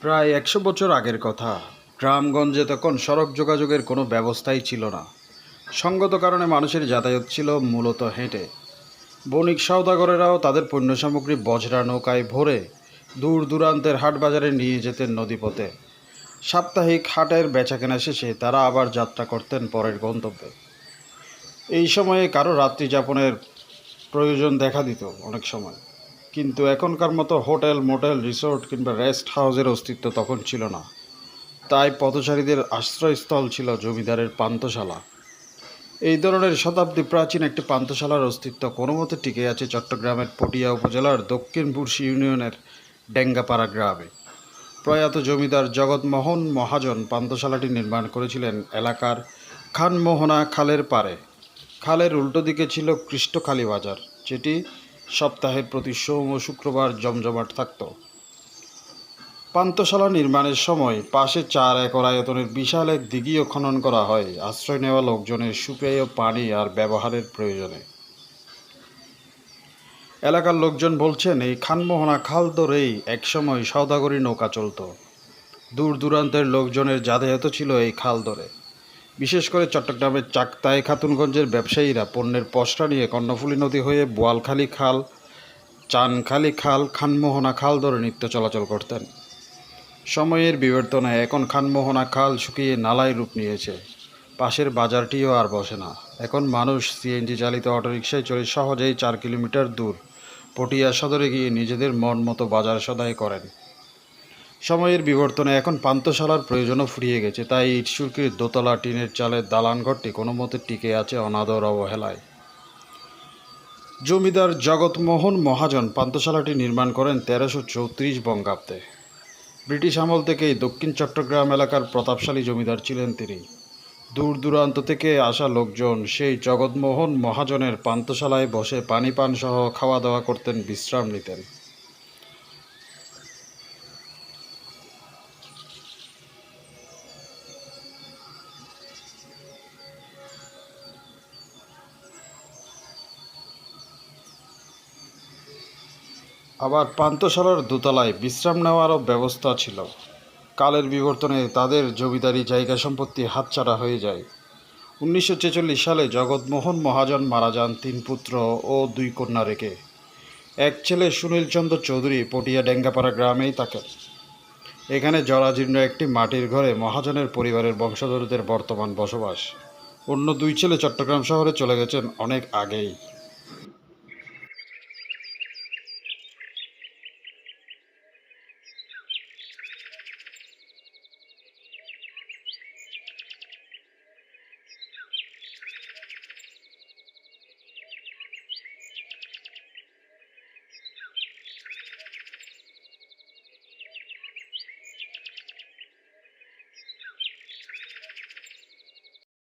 প্রায় একশো বছর আগের কথা। গ্রামগঞ্জে তখন সড়ক যোগাযোগের কোনো ব্যবস্থাই ছিল না। সঙ্গত কারণে মানুষের যাতায়াত ছিল মূলত হেঁটে। বণিক সওদাগরেরাও তাদের পণ্য সামগ্রী বজরা নৌকায় ভরে দূর দূরান্তের হাট বাজারে নিয়ে যেতেন নদীপথে। সাপ্তাহিক হাটের বেচাকেনা শেষে তারা আবার যাত্রা করতেন পরের গন্তব্যে। এই সময়ে কারও রাত্রি যাপনের প্রয়োজন দেখা দিত অনেক সময়। কিন্তু এখনকার মতো হোটেল, মোটেল, রিসোর্ট কিংবা রেস্ট হাউসের অস্তিত্ব তখন ছিল না। তাই পথচারীদের আশ্রয়স্থল ছিল জমিদারের পান্তশালা এই ধরনের শতাব্দী প্রাচীন একটি পান্তশালার অস্তিত্ব কোনো মতে টিকে আছে চট্টগ্রামের পটিয়া উপজেলার দক্ষিণ বুরশি ইউনিয়নের ডেঙ্গাপাড়া গ্রামে। প্রয়াত জমিদার জগৎমোহন মহাজন পান্তশালাটি নির্মাণ করেছিলেন এলাকার খানমোহনা খালের পারে খালের উল্টো দিকে ছিল কৃষ্ণখালী বাজার, যেটি সপ্তাহের প্রতি সোম ও শুক্রবার জমজমাট থাকত। পান্তশালা নির্মাণের সময় পাশে চার একর আয়তনের বিশাল এক দিঘিও খনন করা হয়, আশ্রয় নেওয়া লোকজনের সুপেয় পানি আর ব্যবহারের প্রয়োজনে। এলাকার লোকজন বলছেন, এই খানমোহনা খাল ধরেই একসময় সওদাগরি নৌকা চলত। দূর দূরান্তের লোকজনের যাতায়াত ছিল এই খাল ধরে। বিশেষ করে চট্টগ্রামের চাকতাই খাতুনগঞ্জের ব্যবসায়ীরা পণ্যের পসরা নিয়ে কর্ণফুলী নদী হয়ে বোয়ালখালী খাল, চানখালী খাল, খানমোহনা খাল ধরে নিত্য চলাচল করতেন। সময়ের বিবর্তনে এখন খানমোহনা খাল শুকিয়ে নালায় রূপ নিয়েছে। পাশের বাজারটিও আর বসে না। এখন মানুষ সিএনজি চালিত অটোরিকশায় চলে সহজেই চার কিলোমিটার দূর পটিয়া সদরে গিয়ে নিজেদের মন মতো বাজার সদাই করেন। সময়ের বিবর্তনে এখন পান্তশালার প্রয়োজনও ফুরিয়ে গেছে, তাই ইটসুরকির দোতলা টিনের চালের দালান ঘরটি কোনো মতে টিকে আছে অনাদর অবহেলায়। জমিদার জগৎমোহন মহাজন পান্তশালাটি নির্মাণ করেন তেরোশো চৌত্রিশ বঙ্গাব্দে। ব্রিটিশ আমল থেকেই দক্ষিণ চট্টগ্রাম এলাকার প্রতাপশালী জমিদার ছিলেন তিনি। দূর দূরান্ত থেকে আসা লোকজন সেই জগৎমোহন মহাজনের পান্তশালায় বসে পানি পান সহ খাওয়া দাওয়া করতেন, বিশ্রাম নিতেন। আবার পান্তশালার দোতলায় বিশ্রাম নেওয়ারও ব্যবস্থা ছিল। কালের বিবর্তনে তাদের জমিদারি জায়গা সম্পত্তি হাতছাড়া হয়ে যায়। উনিশশো ছেচল্লিশ সালে জগৎমোহন মহাজন মারা যান তিন পুত্র ও দুই কন্যা রেখে। এক ছেলে সুনীলচন্দ্র চৌধুরী পটিয়া ডেঙ্গাপাড়া গ্রামেই থাকেন এখানে জরাজীর্ণ একটি মাটির ঘরে মহাজনের পরিবারের বংশধরদের বর্তমান বসবাস। অন্য দুই ছেলে চট্টগ্রাম শহরে চলে গেছেন অনেক আগেই।